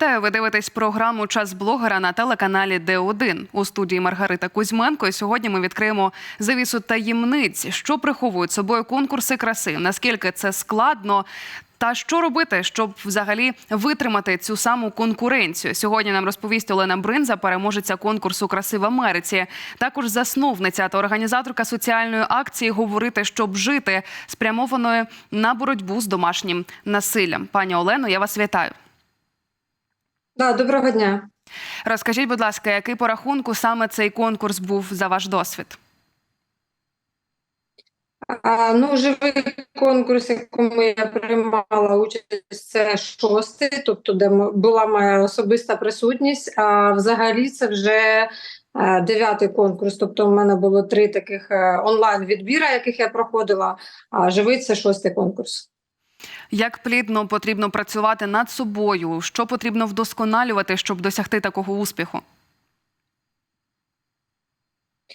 Вітаю, ви дивитесь програму Час блогера на телеканалі Д1. У студії Маргарита Кузьменко. І сьогодні ми відкриємо завісу таємниць, що приховують собою конкурси краси. Наскільки це складно? Та що робити, щоб взагалі витримати цю саму конкуренцію? Сьогодні нам розповість Олена Бринза, переможеця конкурсу краси в Америці. Також засновниця та організаторка соціальної акції Говорити, щоб жити, спрямованої на боротьбу з домашнім насиллям. Пані Олено, я вас вітаю. Да, доброго дня. Розкажіть, будь ласка, який по рахунку саме цей конкурс був за ваш досвід? А, ну, живий конкурс, якому я приймала участь, це шостий, тобто де була моя особиста присутність. А взагалі це вже е, дев'ятий конкурс. Тобто, в мене було три таких е, онлайн відбіра, яких я проходила. А живий це шостий конкурс. Як плідно потрібно працювати над собою? Що потрібно вдосконалювати, щоб досягти такого успіху?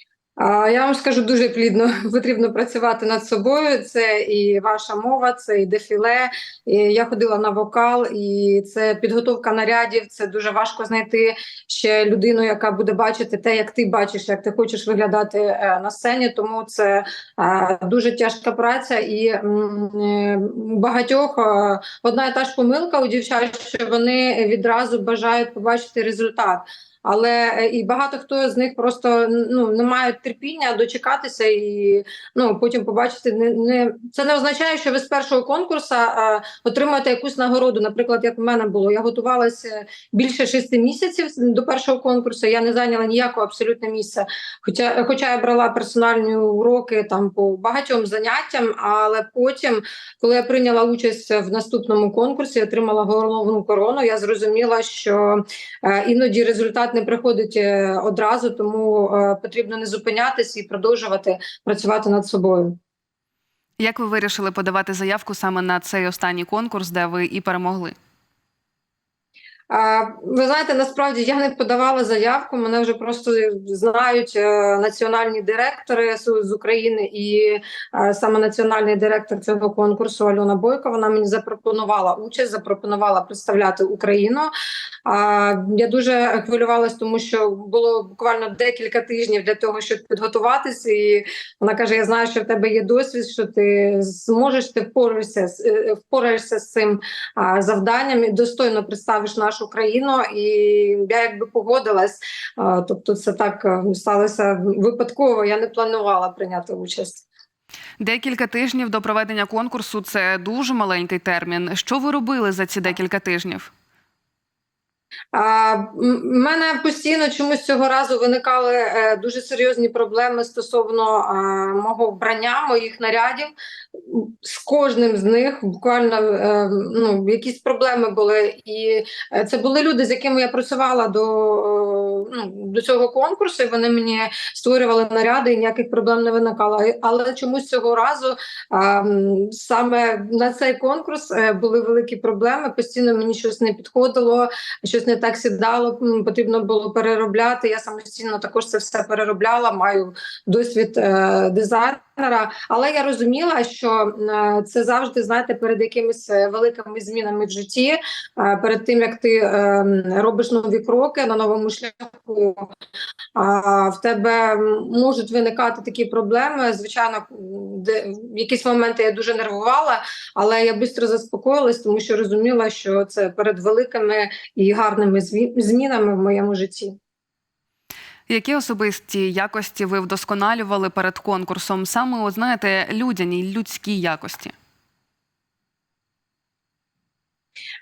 А, Я вам скажу дуже плідно, потрібно працювати над собою. Це і ваша мова, це і дефіле. І я ходила на вокал, і це підготовка нарядів. Це дуже важко знайти ще людину, яка буде бачити те, як ти бачиш, як ти хочеш виглядати е, на сцені. Тому це е, дуже тяжка праця, і е, багатьох одна і та ж помилка у дівчат, що вони відразу бажають побачити результат. Але е, і багато хто з них просто ну не мають терпіння дочекатися і ну потім побачити. Не, не це не означає, що ви з першого конкурсу а, отримаєте якусь нагороду. Наприклад, як в мене було, я готувалася більше шести місяців до першого конкурсу. Я не зайняла ніякого абсолютно місця. Хоча, хоча я брала персональні уроки там по багатьом заняттям, але потім, коли я прийняла участь в наступному конкурсі, отримала головну корону. Я зрозуміла, що Е, Іноді результат не приходить е, одразу, тому е, потрібно не зупинятися і продовжувати працювати над собою. Як ви вирішили подавати заявку саме на цей останній конкурс, де ви і перемогли? Ви знаєте, насправді я не подавала заявку. Мене вже просто знають е, національні директори з, України, і е, саме національний директор цього конкурсу Альона Бойко. Вона мені запропонувала участь, запропонувала представляти Україну. Я дуже хвилювалася, тому що було буквально декілька тижнів для того, щоб підготуватися. І вона каже: Я знаю, що в тебе є досвід, що ти зможеш, ти впораєшся е, впораєшся з цим завданням і достойно представиш нашу країну. І я якби погодилась. Тобто, це так е, сталося випадково. Я не планувала прийняти участь. Декілька тижнів до проведення конкурсу це дуже маленький термін. Що ви робили за ці декілька тижнів? М- мене постійно чомусь цього разу виникали е, дуже серйозні проблеми стосовно е, мого вбрання, моїх нарядів. З кожним з них буквально е, ну, якісь проблеми були. І це були люди, з якими я працювала до, ну, до цього конкурсу. і Вони мені створювали наряди, і ніяких проблем не виникало. Але чомусь цього разу а, саме на цей конкурс е, були великі проблеми. Постійно мені щось не підходило щось не так сідало, потрібно було переробляти. Я самостійно також це все переробляла. Маю досвід е, дизайнера, але я розуміла, що е, це завжди знаєте перед якимись е, великими змінами в житті, е, перед тим як ти робиш нові кроки на новому шляху. В тебе можуть виникати такі проблеми. Звичайно, де в якісь моменти я дуже нервувала, але я швидко заспокоїлась, тому що розуміла, що це перед великими і гарними змінами в моєму житті. Які особисті якості ви вдосконалювали перед конкурсом? Саме, от, знаєте, людяні, людські якості?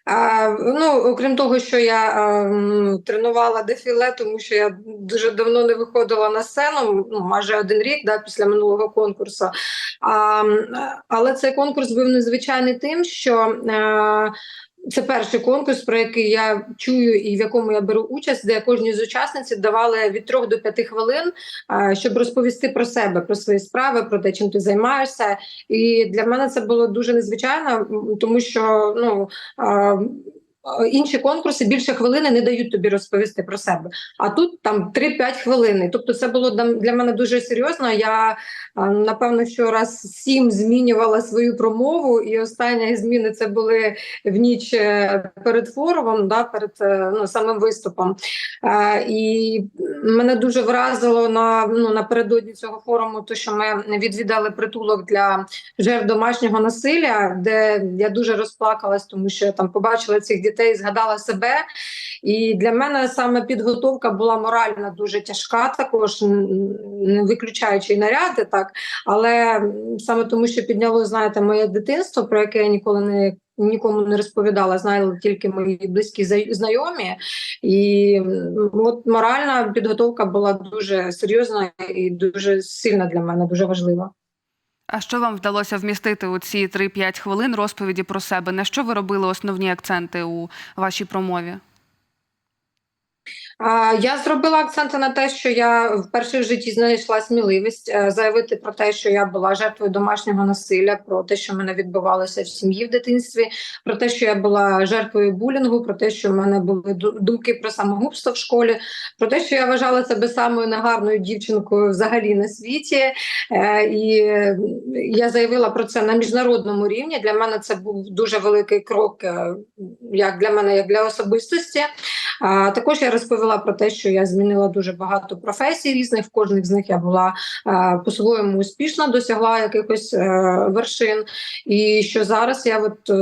А, ну, окрім того, що я ем, тренувала дефіле, тому що я дуже давно не виходила на сцену, ну, майже один рік да, після минулого конкурсу. А, але цей конкурс був незвичайний тим, що е, це перший конкурс, про який я чую і в якому я беру участь, де кожній з учасниць давали від трьох до п'яти хвилин, щоб розповісти про себе, про свої справи, про те, чим ти займаєшся. І для мене це було дуже незвичайно, тому що ну. Е, е, інші конкурси більше хвилини не дають тобі розповісти про себе. А тут там 3-5 хвилин. Тобто, це було для- мене дуже серйозно. Я напевно, що раз сім змінювала свою промову, і остання зміни це були в ніч е, перед форумом, да, перед е, ну, самим виступом. Е, І мене дуже вразило на ну напередодні цього форуму, то що ми відвідали притулок для жертв домашнього насилля, де я дуже розплакалась, тому що я там побачила цих дітей, згадала себе. І для мене саме підготовка була морально дуже тяжка, також не виключаючи й наряди, так але саме тому, що підняло, знаєте, моє дитинство, про яке я ніколи не нікому не розповідала, знали тільки мої близькі знайомі. І от моральна підготовка була дуже серйозна і дуже сильна для мене, дуже важлива. А що вам вдалося вмістити у ці 3-5 хвилин розповіді про себе? На що ви робили основні акценти у вашій промові? Я зробила акценти на те, що я вперше в житті знайшла сміливість е, заявити про те, що я була жертвою домашнього насилля, про те, що мене відбувалося в сім'ї в дитинстві, про те, що я була жертвою булінгу, про те, що в мене були думки про самогубство в школі, про те, що я вважала себе самою негарною дівчинкою взагалі на світі. Е, І я заявила про це на міжнародному рівні. Для мене це був дуже великий крок, е, як для мене, як для особистості. Також я розповіла про те, що я змінила дуже багато професій різних. В кожних з них я була по-своєму успішна, досягла якихось е, вершин. І що зараз я от е,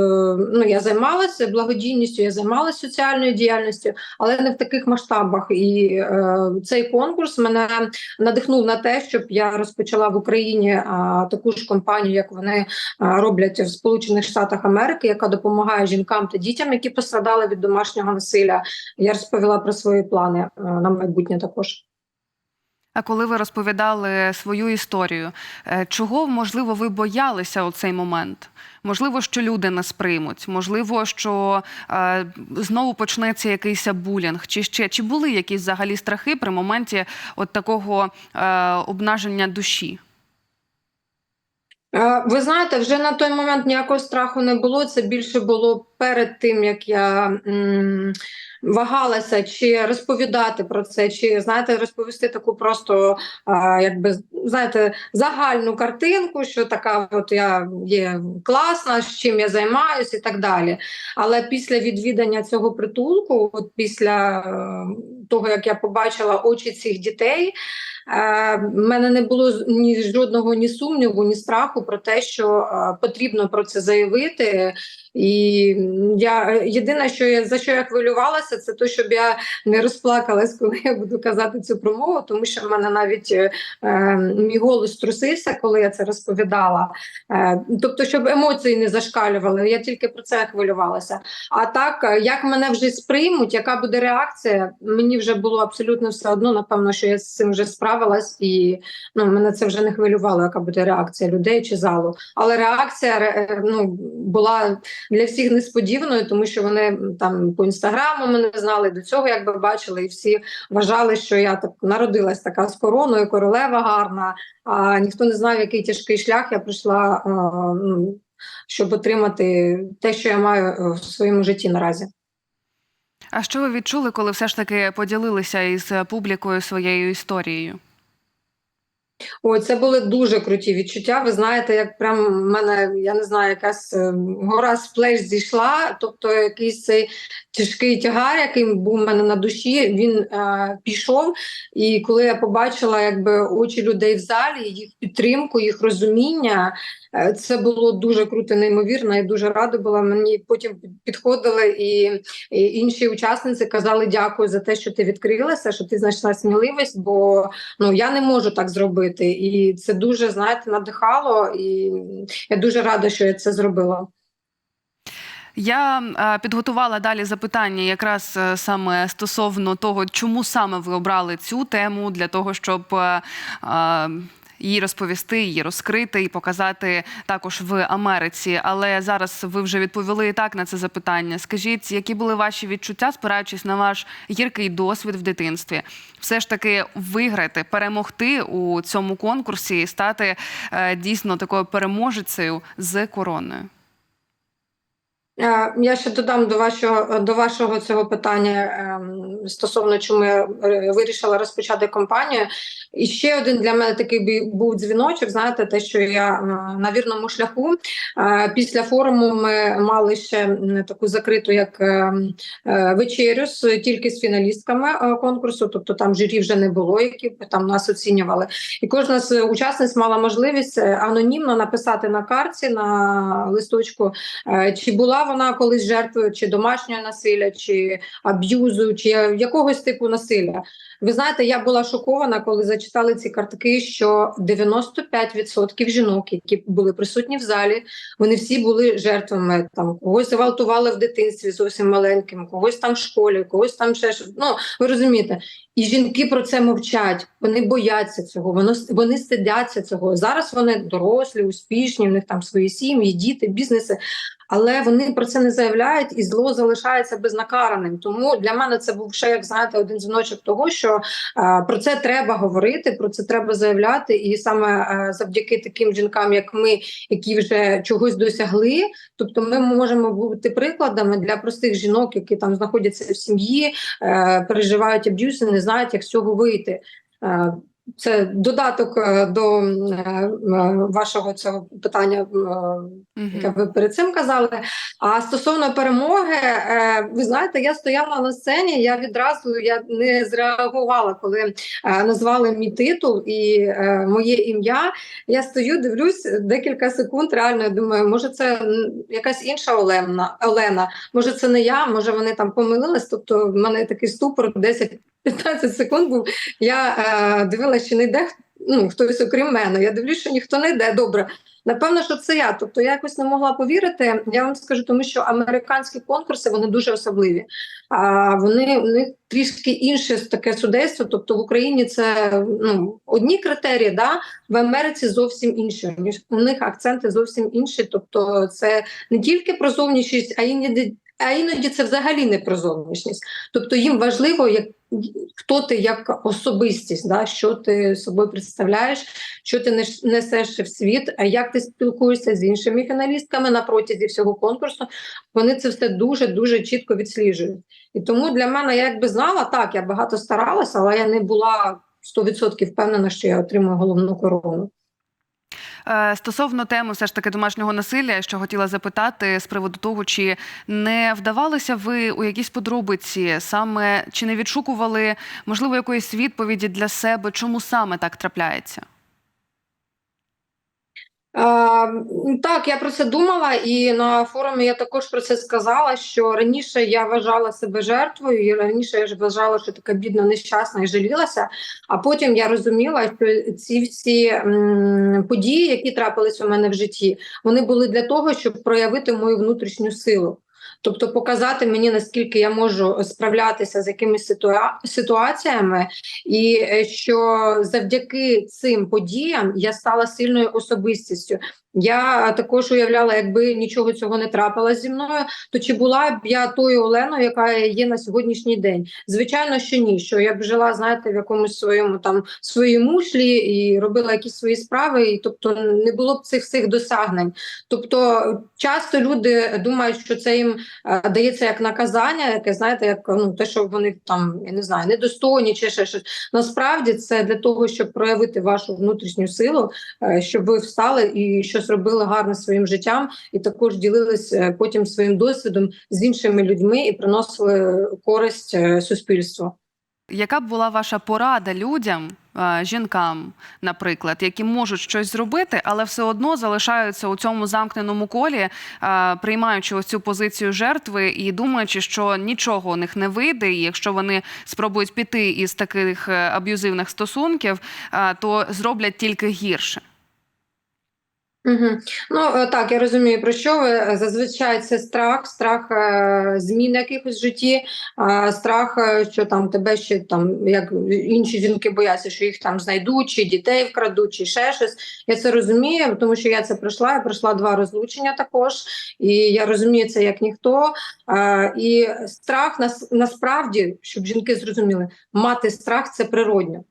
ну я займалася благодійністю, я займалася соціальною діяльністю, але не в таких масштабах. І е, цей конкурс мене надихнув на те, щоб я розпочала в Україні таку ж компанію, як вони роблять в Сполучених Штатах Америки, яка допомагає жінкам та дітям, які пострадали від домашнього насилля. Я розповіла про свої плани е, на майбутнє також. А коли ви розповідали свою історію, е, чого можливо ви боялися у цей момент? Можливо, що люди не сприймуть, можливо, що е, знову почнеться якийсь булінг, чи ще чи були якісь взагалі страхи при моменті от такого е, обнаження душі? Е, Ви знаєте, вже на той момент ніякого страху не було. Це більше було перед тим, як я м, вагалася, чи розповідати про це, чи знаєте, розповісти таку просто, а, якби знаєте, загальну картинку, що така, от я є класна, з чим я займаюся, і так далі. Але після відвідання цього притулку, от після е, того, як я побачила очі цих дітей. Е, в мене не було ні жодного ні сумніву, ні страху про те, що е, потрібно про це заявити. І я е, єдине, що я за що я хвилювалася, це те, щоб я не розплакалась, коли я буду казати цю промову, тому що в мене навіть е, е, мій голос трусився, коли я це розповідала. Е, тобто, щоб емоції не зашкалювали. Я тільки про це хвилювалася. А так, як мене вже сприймуть, яка буде реакція, мені вже було абсолютно все одно. Напевно, що я з цим вже справилась, і ну мене це вже не хвилювало, яка буде реакція людей чи залу. Але реакція ну була для всіх несподіваною, тому що вони там по інстаграму мене знали до цього, якби бачили, і всі вважали, що я так народилась така з короною, королева гарна. А ніхто не знав, який тяжкий шлях я пройшла, ну, щоб отримати те, що я маю е, в своєму житті наразі. А що ви відчули, коли все ж таки поділилися із публікою своєю історією? Ой, це були дуже круті відчуття. Ви знаєте, як прям в мене, я не знаю, якась е, гора з плеч зійшла, тобто якийсь цей тяжкий тягар, який був у мене на душі, він е, пішов. І коли я побачила якби очі людей в залі, їх підтримку, їх розуміння, е, це було дуже круто, неймовірно. Я дуже рада була. Мені потім підходили і, і інші учасниці казали дякую за те, що ти відкрилася, що ти знайшла сміливість, бо ну я не можу так зробити. І це дуже знаєте надихало, і я дуже рада, що я це зробила. Я е, підготувала далі запитання, якраз е, саме стосовно того, чому саме ви обрали цю тему для того, щоб е, її розповісти, її розкрити і показати також в Америці. Але зараз ви вже відповіли і так на це запитання. Скажіть, які були ваші відчуття, спираючись на ваш гіркий досвід в дитинстві, все ж таки виграти, перемогти у цьому конкурсі і стати дійсно такою переможецею з короною? Е, Я ще додам до вашого до вашого цього питання ем, стосовно чому я е, вирішила розпочати кампанію. І ще один для мене такий був дзвіночок. Знаєте, те, що я на вірному шляху. Е, Після форуму ми мали ще таку закриту як е, вечерю з тільки з фіналістками конкурсу. Тобто там журі вже не було, які там нас оцінювали. І кожна з учасниць мала можливість анонімно написати на карті на листочку. Чи була вона колись жертвою чи домашнього насилля, чи аб'юзу, чи якогось типу насилля? Ви знаєте, я була шокована, коли зачитали ці картки, що 95% жінок, які були присутні в залі, вони всі були жертвами. Там когось зґвалтували в дитинстві зовсім маленьким, когось там в школі, когось там ще. Ну ви розумієте. І жінки про це мовчать. Вони бояться цього, вони, вони стидяться цього. Зараз вони дорослі, успішні, в них там свої сім'ї, діти, бізнеси. Але вони про це не заявляють, і зло залишається безнакараним. Тому для мене це був ще як знаєте один дзвіночок того, що е, про це треба говорити, про це треба заявляти. І саме е, завдяки таким жінкам, як ми, які вже чогось досягли, тобто ми можемо бути прикладами для простих жінок, які там знаходяться в сім'ї, е, переживають аб'юз і не знають, як з цього вийти. Це додаток е, до е, е, вашого цього питання, яке ви перед цим казали. А стосовно перемоги, ви знаєте, я стояла на сцені. Я відразу я не зреагувала, коли назвали мій титул і моє ім'я. Я стою, дивлюсь декілька секунд. Реально я думаю, може це якась інша Олена, Олена, може це не я, може вони там помилились. Тобто, в мене такий ступор 10-15 секунд був. Я е, дивилася, чи не йде ну, хтось окрім мене. Я дивлюсь, що ніхто не йде. Добре. Напевно, що це я. Тобто я якось не могла повірити. Я вам скажу, тому що американські конкурси вони дуже особливі. А вони них трішки інше таке судейство. Тобто в Україні це ну одні критерії, да в Америці зовсім інші. У них акценти зовсім інші. Тобто, це не тільки про зовнішність, а іноді. А іноді це взагалі не про зовнішність. Тобто їм важливо, як хто ти як особистість, да, що ти собою представляєш, що ти нес- несеш в світ, а як ти спілкуєшся з іншими фіналістками на протязі всього конкурсу. Вони це все дуже дуже чітко відсліджують. І тому для мене я якби знала, так я багато старалася, але я не була 100% впевнена, що я отримую головну корону. Е, Стосовно теми все ж таки домашнього насилля, що хотіла запитати з приводу того, чи не вдавалися ви у якісь подробиці, саме чи не відшукували можливо якоїсь відповіді для себе, чому саме так трапляється? Так, я про це думала, і на форумі я також про це сказала. Що раніше я вважала себе жертвою, і раніше я ж вважала, що така бідна, нещасна і жалілася. А потім я розуміла, що ці всі м, події, які трапились у мене в житті, вони були для того, щоб проявити мою внутрішню силу. Тобто показати мені наскільки я можу справлятися з якимись ситуа- ситуаціями, і е, що завдяки цим подіям я стала сильною особистістю. Я також уявляла, якби нічого цього не трапилось зі мною, то чи була б я тою Оленою, яка є на сьогоднішній день? Звичайно, що ні. Що я б жила, знаєте, в якомусь своєму там своїй мушлі і робила якісь свої справи, і тобто не було б цих всіх досягнень. Тобто, часто люди думають, що це їм е, дається як наказання, яке знаєте, як ну те, що вони там я не знаю, недостойні чи ще щось. Насправді це для того, щоб проявити вашу внутрішню силу, е, щоб ви встали і щось робили гарне своїм життям, і також ділились е, потім своїм досвідом з іншими людьми і приносили користь е, суспільству. Яка б була ваша порада людям, е, жінкам, наприклад, які можуть щось зробити, але все одно залишаються у цьому замкненому колі, приймаючи ось цю позицію жертви і думаючи, що нічого у них не вийде, і якщо вони спробують піти із таких аб'юзивних стосунків, то зроблять тільки гірше. Угу. Ну е, так, я розумію про що ви Е, зазвичай це страх, страх е, змін якихось в житті, страх, що там тебе ще там як інші жінки бояться, що їх там знайдуть, чи дітей вкрадуть, чи ще щось. Я це розумію, тому що я це пройшла. Я пройшла два розлучення також, і я розумію це як ніхто. І страх нас насправді, щоб жінки зрозуміли, мати страх це природньо.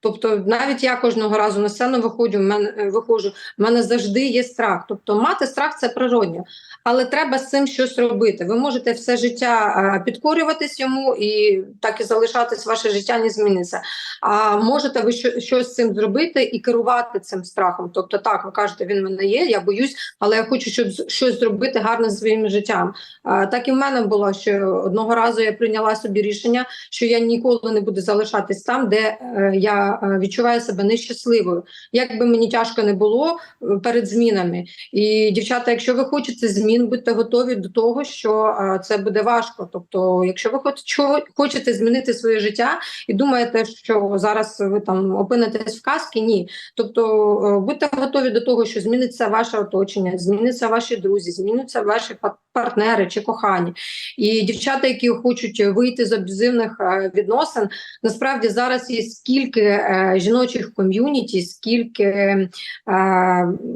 Тобто, навіть я кожного разу на сцену виходжу, в мене е, виходжу, в мене завжди є страх. Тобто, мати страх це природньо, але треба з цим щось робити. Ви можете все життя е, підкорюватись йому і так і залишатись, ваше життя не зміниться. А можете ви що- щось з цим зробити і керувати цим страхом. Тобто, так, ви кажете, він мене є, я боюсь, але я хочу, щоб з- щось зробити гарне зі своїм життям. Так і в мене було, що одного разу я прийняла собі рішення, що я ніколи не буду залишатись там, де е, е, відчуваю себе нещасливою. Як би мені тяжко не було е, перед змінами. І дівчата, якщо ви хочете змін, будьте готові до того, що е, це буде важко. Тобто, якщо ви хочете змінити своє життя і думаєте, що зараз ви там опинитесь в казки, ні. Тобто будьте готові до того, що зміниться ваше оточення, зміниться ваші друзі, змінються ваші партнери чи кохані. І дівчата, які хочуть вийти з аб'юзивних відносин, насправді зараз є скільки жіночих ком'юніті, скільки е,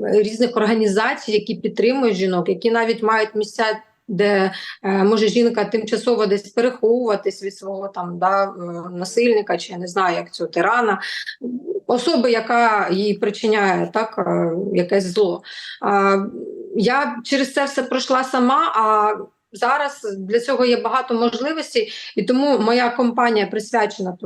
різних організацій, які підтримують жінок, які навіть мають місця. Де е, може жінка тимчасово десь переховуватись від свого там да, е, насильника, чи я не знаю, як цього тирана, особи, яка їй причиняє так, е, якесь зло. Я через це все пройшла сама. А зараз для цього є багато можливостей, і тому моя компанія присвячена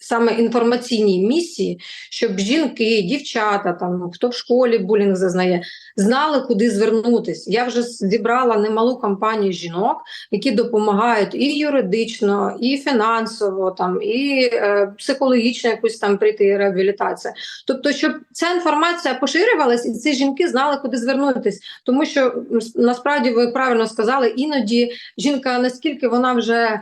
саме інформаційній місії, щоб жінки, дівчата, там хто в школі булінг зазнає, знали, куди звернутися. Я вже зібрала немалу компанію жінок, які допомагають і юридично, і фінансово, там, і е, психологічно якусь там прийти реабілітація. Тобто, щоб ця інформація поширювалась, і ці жінки знали, куди звернутись. Тому що насправді ви правильно сказали, іноді жінка наскільки вона вже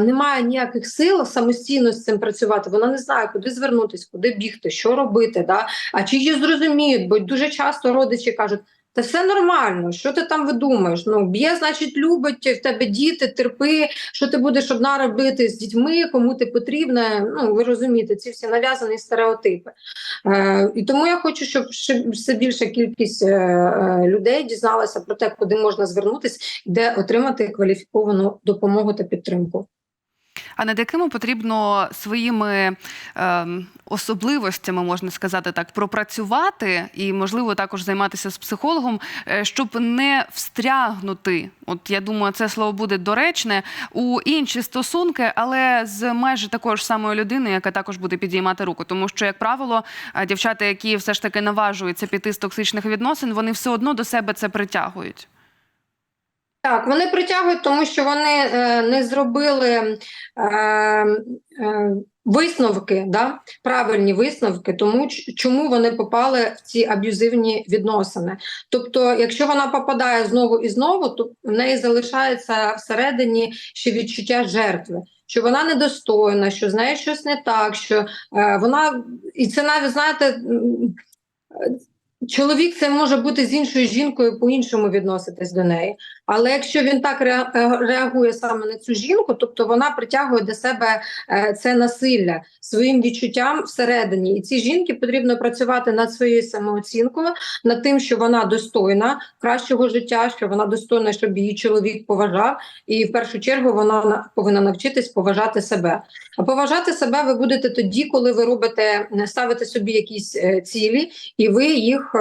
не має ніяких сил самостійно з цим працювати, вона не знає, куди звернутись, куди бігти, що робити, да? а чи її зрозуміють, бо дуже часто родичі кажуть. Та все нормально, що ти там видумаєш? Ну, б'є, значить, любить в тебе діти, терпи, що ти будеш одна робити з дітьми, кому ти потрібна. Ну, ви розумієте, ці всі нав'язані стереотипи. Е, і тому я хочу, щоб ще все більша кількість е, е, людей дізналася про те, куди можна звернутися, де отримати кваліфіковану допомогу та підтримку. А над якими потрібно своїми ем, особливостями, можна сказати так, пропрацювати і, можливо, також займатися з психологом, е, щоб не встрягнути. От я думаю, це слово буде доречне у інші стосунки, але з майже такою ж самою людиною, яка також буде підіймати руку. Тому що, як правило, е, дівчата, які все ж таки наважуються піти з токсичних відносин, вони все одно до себе це притягують. Так, вони притягують, тому що вони е, не зробили е, е, висновки, да? правильні висновки, тому чому вони попали в ці аб'юзивні відносини. Тобто, якщо вона попадає знову і знову, то в неї залишається всередині ще відчуття жертви. Що вона недостойна, що з нею щось не так, що е, вона і це навіть знаєте, е, чоловік це може бути з іншою жінкою по-іншому відноситись до неї. Але якщо він так е, реагує саме на цю жінку, тобто вона притягує до себе е, це насилля своїм відчуттям всередині. І цій жінки потрібно працювати над своєю самооцінкою, над тим, що вона достойна кращого життя, що вона достойна, щоб її чоловік поважав. І в першу чергу вона на- повинна навчитись поважати себе. А поважати себе ви будете тоді, коли ви робите ставите собі якісь е, цілі, і ви їх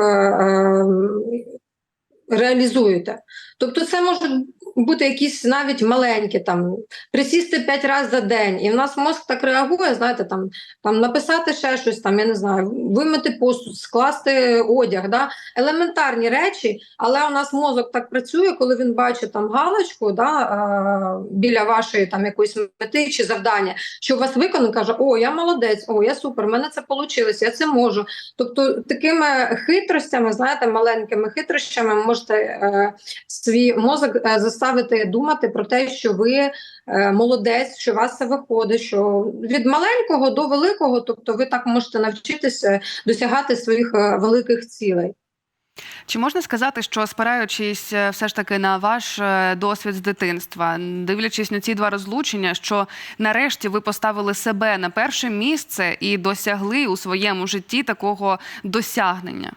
реалізуєте. Тобто, це можуть бути якісь навіть маленькі там присісти п'ять разів за день, і в нас мозк так реагує. Знаєте, там там написати ще щось, там я не знаю, вимити посуд, скласти одяг. Да? Елементарні речі, але у нас мозок так працює, коли він бачить там галочку да, біля вашої там якоїсь мети чи завдання, що вас виконано, каже: О, я молодець, о, я супер, в мене це вийшло, я це можу. Тобто такими хитростями, знаєте, маленькими хитрощами можете е, свій мозок е, думати про те, що ви е, молодець, що у вас це виходить, що від маленького до великого, тобто ви так можете навчитися досягати своїх е, великих цілей. Чи можна сказати, що спираючись е, все ж таки на ваш досвід з дитинства, дивлячись на ці два розлучення, що нарешті ви поставили себе на перше місце і досягли у своєму житті такого досягнення?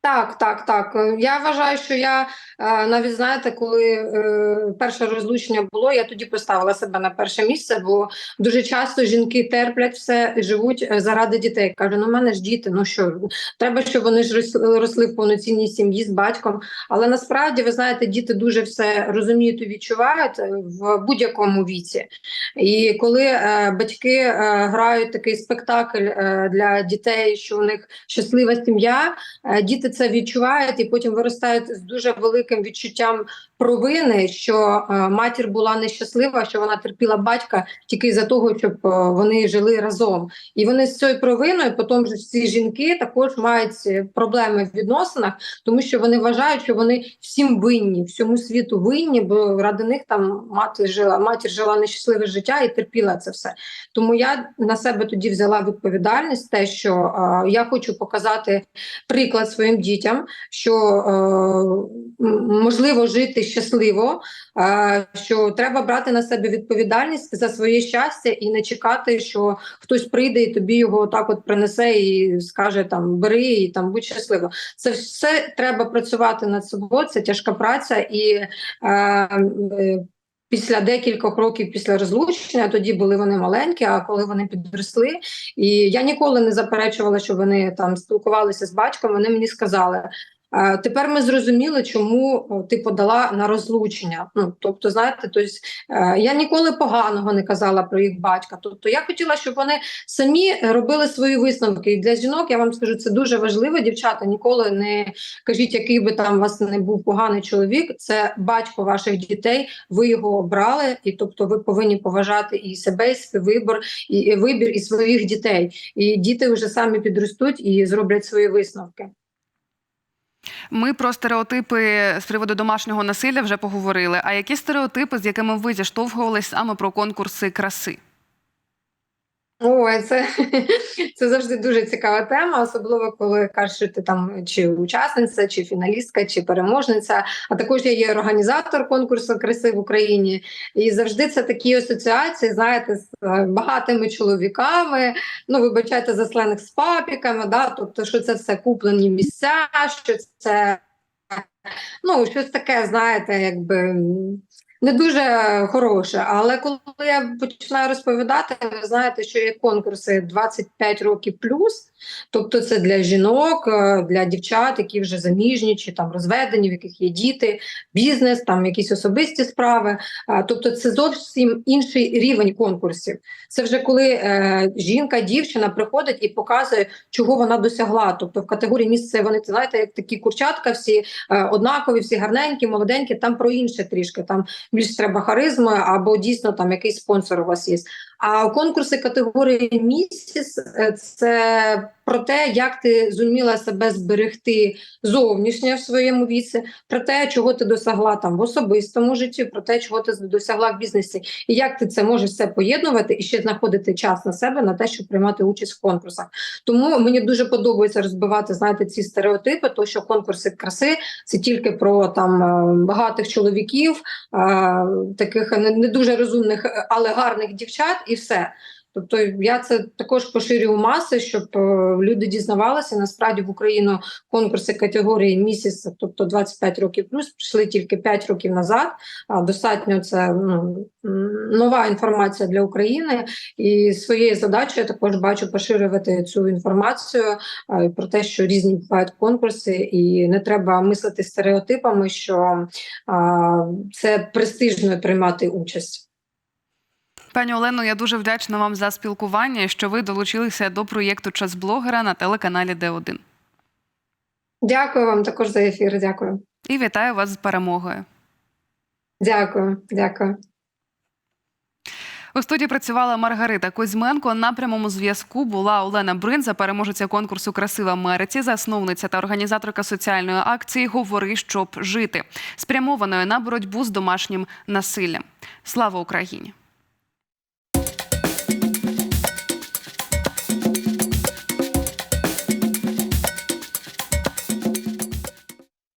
Так, так, так. Е, Я вважаю, що я е, навіть знаєте, коли е, перше розлучення було, я тоді поставила себе на перше місце, бо дуже часто жінки терплять все і живуть е, заради дітей. Кажу, ну в мене ж діти, ну що треба, щоб вони ж росли, в повноцінній сім'ї з батьком. Але насправді ви знаєте, діти дуже все розуміють і відчувають в будь-якому віці. І коли е, батьки е, грають такий спектакль е, для дітей, що у них щаслива сім'я. Е, Діти це відчувають і потім виростають з дуже великим відчуттям провини, що е, матір була нещаслива, що вона терпіла батька тільки за того, щоб е, вони жили разом. І вони з цією провиною, потім же ці жінки також мають е, проблеми в відносинах, тому що вони вважають, що вони всім винні, всьому світу винні, бо ради них там мати жила, матір жила нещасливе життя і терпіла це все. Тому я на себе тоді взяла відповідальність, те, що я хочу показати приклад своїм дітям, що е, можливо жити щасливо, е, що треба брати на себе відповідальність за своє щастя і не чекати, що хтось прийде і тобі його так от принесе і скаже там бери і там будь щасливо. Це все треба працювати над собою. Це тяжка праця і. Е, е, Після декількох років після розлучення, тоді були вони маленькі, а коли вони підросли, і я ніколи не заперечувала, що вони там спілкувалися з батьком. Вони мені сказали. «Е, Тепер ми зрозуміли, чому ти подала на розлучення. Ну тобто, знаєте, тобто, я ніколи поганого не казала про їх батька. Тобто, я хотіла, щоб вони самі робили свої висновки. І для жінок я вам скажу, це дуже важливо. Дівчата ніколи не кажіть, який би там у вас не був поганий чоловік. Це батько ваших дітей. Ви його обрали, і тобто, ви повинні поважати і себе, і свій вибір, і вибір і своїх дітей. І діти вже самі підростуть і зроблять свої висновки. Ми про стереотипи з приводу домашнього насилля вже поговорили. А які стереотипи, з якими ви зіштовхувались саме про конкурси краси? Ой, це, це завжди дуже цікава тема, особливо коли кажеш, що ти там чи учасниця, чи фіналістка, чи переможниця. А також я є організатор конкурсу краси в Україні. І завжди це такі асоціації, знаєте, з е, багатими чоловіками. Ну, вибачайте за з папіками, да? тобто, що це все куплені місця, що це ну, щось таке, знаєте, якби. Не дуже хороше, але коли я починаю розповідати, ви знаєте, що є конкурси 25 років плюс, тобто це для жінок, е, для дівчат, які вже заміжні чи там розведені, в яких є діти, бізнес, там якісь особисті справи. Тобто, це зовсім інший рівень конкурсів. Це вже коли е, жінка, дівчина приходить і показує, чого вона досягла. Тобто в категорії місце вони знаєте, як такі курчатка, всі е, однакові, всі гарненькі, молоденькі. Там про інше трішки. Там більш треба харизми або дійсно там якийсь спонсор у вас є. А конкурси категорії місяць е, це про те, як ти зуміла себе зберегти зовнішнє в своєму віці, про те, чого ти досягла там в особистому житті, про те, чого ти досягла в бізнесі, і як ти це можеш все поєднувати і ще знаходити час на себе на те, щоб приймати участь в конкурсах. Тому мені дуже подобається розбивати, знаєте, ці стереотипи, то що конкурси краси це тільки про там е, багатих чоловіків, е, таких не, дуже розумних, але гарних дівчат, і все. Тобто я це також поширюю маси, щоб е, люди дізнавалися. Насправді в Україну конкурси категорії місяць, тобто 25 років плюс, прийшли тільки 5 років назад. Достатньо це ну, нова інформація для України. І своєю задачею я також бачу поширювати цю інформацію е, про те, що різні бувають конкурси, і не треба мислити стереотипами, що це престижно приймати участь. Пані Олено, я дуже вдячна вам за спілкування, що ви долучилися до проєкту Час блогера на телеканалі Д1. Дякую вам також за ефір. Дякую. І вітаю вас з перемогою. Дякую, дякую. У студії працювала Маргарита Кузьменко. На прямому зв'язку була Олена Бринза, переможеця конкурсу Краси в Америці, засновниця та організаторка соціальної акції Говори, щоб жити, спрямованої на боротьбу з домашнім насиллям. Слава Україні!